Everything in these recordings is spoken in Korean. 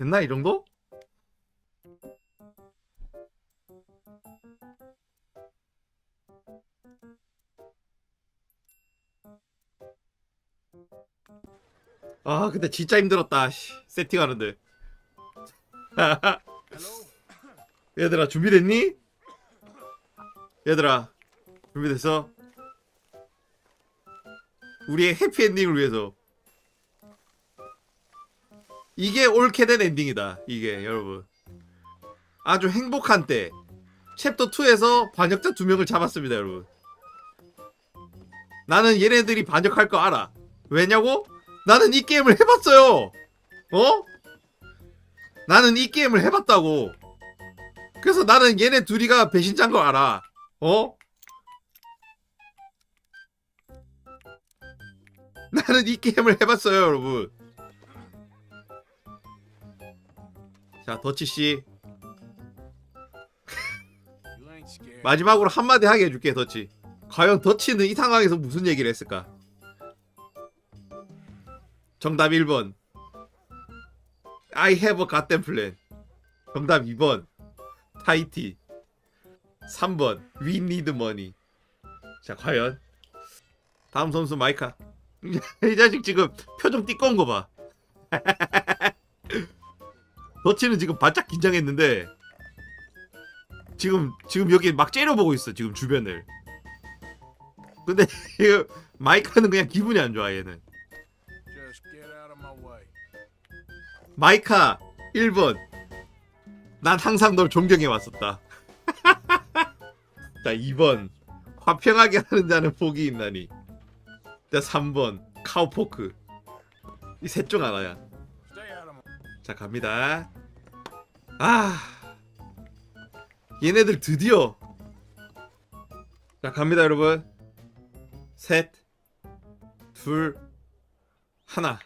됐나 이 정도? 아 근데 진짜 힘들었다 씨, 세팅하는데 얘들아 준비됐니? 얘들아 준비됐어? 우리의 해피엔딩을 위해서 이게 옳게 된 엔딩이다 이게 여러분. 아주 행복한 때. 챕터 2에서 반역자 두 명을 잡았습니다 여러분. 나는 얘네들이 반역할 거 알아. 왜냐고? 나는 이 게임을 해봤어요. 어? 나는 이 게임을 해봤다고. 그래서 나는 얘네 둘이가 배신자인 거 알아. 어? 나는 이 게임을 해봤어요 여러분 자 더치씨. ain't scared. 마지막으로 한마디 하게 해줄게 더치. 과연 더치는 이 상황에서 무슨 얘기를 했을까? 정답 1번. I have a goddamn plan. 정답 2번. 타이티. 3번. We need money. 자 과연? 다음 선수 마이카. 이 자식 지금 표정 띠꺼운 거 봐 더치는 지금 바짝 긴장했는데 지금 지금 여기 막 째려보고 있어 지금 주변을. 근데 이거 마이카는 그냥 기분이 안 좋아 얘는. 마이카 1번. 난 항상 널 존경해 왔었다. 자 2번. 화평하게 하는 자는 복이 있나니. 자 3번. 카우포크. 이 셋 중 하나야 자 갑니다. 아 얘네들 드디어. 자 갑니다 여러분. 셋 둘 하나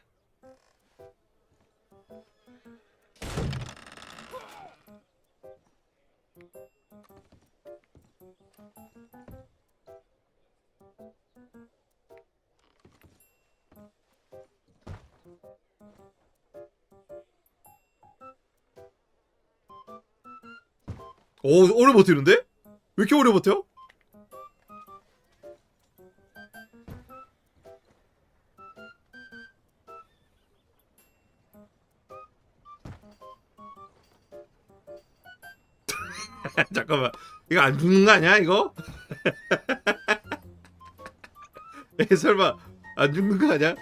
오 오래 버티는데? 왜 이렇게 오래 버텨? 잠깐만 이거 안 죽는 거 아니야 이거? 에 설마 안 죽는 거 아니야?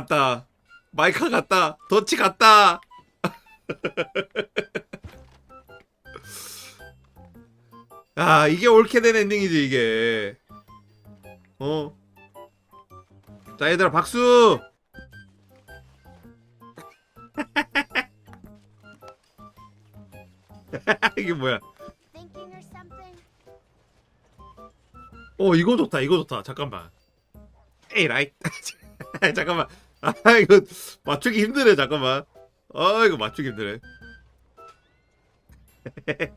갔다. 마이카 갔다. 더치 갔다. 아 이게 옳게 된 엔딩이지 이게. 어. 자 얘들아 박수! 이게 뭐야? 어 이거 좋다 이거 좋다. 잠깐만. 에이 라이 잠깐만 아 이거 맞추기 힘드네 잠깐만. 아 이거 맞추기 힘드네.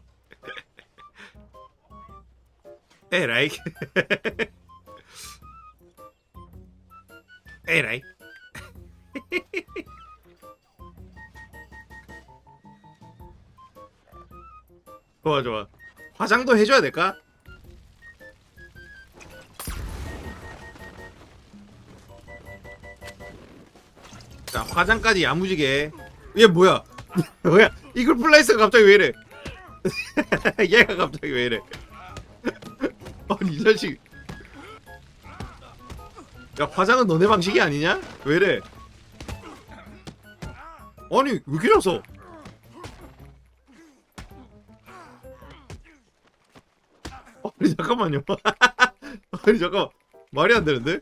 에이 라이 에이 라이 좋아 좋아. 화장도 해줘야 될까? 자 화장까지 야무지게. 얘 뭐야? 뭐야? 이글 플레이스가 갑자기 왜 이래? 얘가 갑자기 왜 이래? 아니 이 자식. 야 화장은 너네 방식이 아니냐? 왜 이래? 아니 왜 이렇게 졌어 아니 잠깐만요. 아니 잠깐 말이 안 되는데?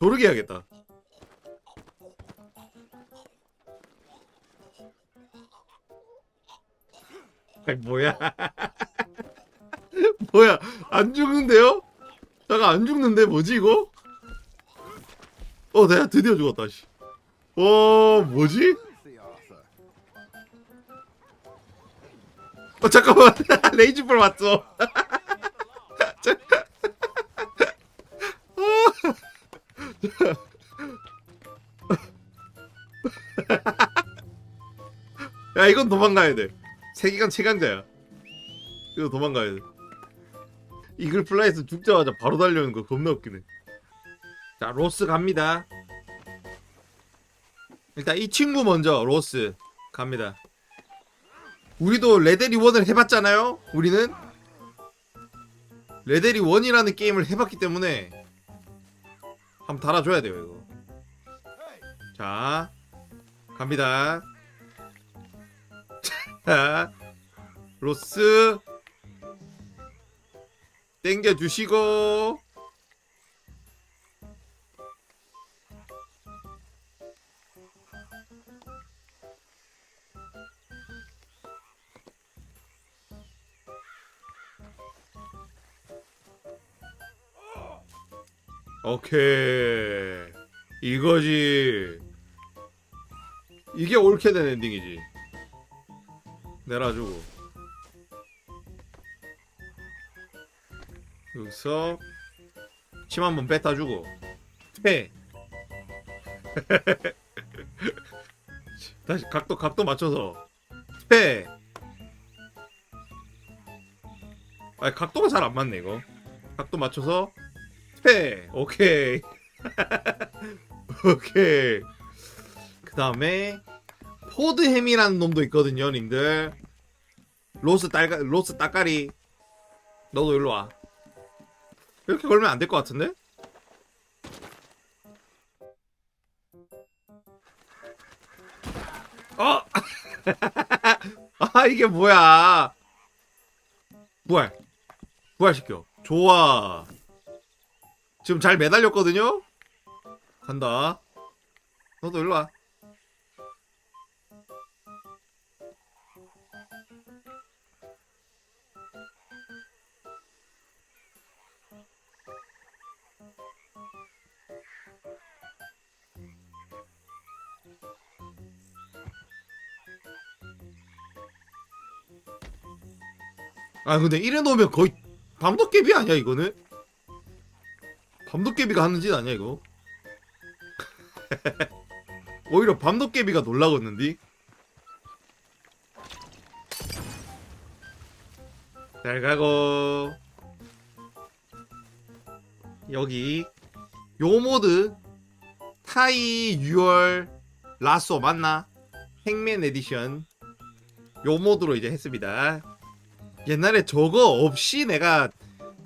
조르게 해야겠다 뭐야? 뭐야? 안 죽는데요? 잠깐 안 죽는데 뭐지 이거? 어 내가 드디어 죽었다 씨. 어 뭐지? 어 잠깐만 레이지 볼 맞죠? 야 이건 도망가야 돼. 세계관 최강자야. 이거 도망가야 돼. 이글 플라이에서 죽자마자 바로 달려오는 거 겁나 웃기네. 자 로스 갑니다. 일단 이 친구 먼저 로스. 갑니다. 우리도 레데리 1을 해봤잖아요? 우리는? 레데리 1이라는 게임을 해봤기 때문에 한번 달아줘야 돼요 이거. 자 갑니다. 자 로스 땡겨주시고. 오케이. 이거지. 이게 옳게 된 엔딩이지 내려주고. 여기서 침 한 번 뱉어주고. 퇴 다시 각도 각도 맞춰서. 퇴 아 각도가 잘 안 맞네 이거. 각도 맞춰서 퇴 오케이. 오케이. 그 다음에 포드햄이라는 놈도 있거든요 님들. 로스 딸가 로스 따까리. 너도 일로 와. 이렇게 걸면 안 될 것 같은데? 어! 아 이게 뭐야? 부활. 부활시켜. 좋아. 지금 잘 매달렸거든요? 간다. 너도 일로 와 아 근데 이래 놓으면 거의 밤도깨비 아니야 이거는? 밤도깨비가 하는 짓 아니야 이거? 오히려 밤도깨비가 놀라겠는디? 잘 가고 여기 요 모드 타이 6월 라쏘 맞나? 행맨 에디션 요 모드로 이제 했습니다 옛날에 저거 없이 내가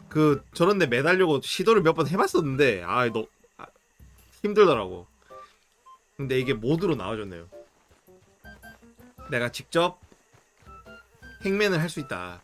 그 저런 데 매달려고 시도를 몇 번 해봤었는데 아너 아, 힘들더라고. 근데 이게 모드로 나와줬네요. 내가 직접 행맨을 할 수 있다.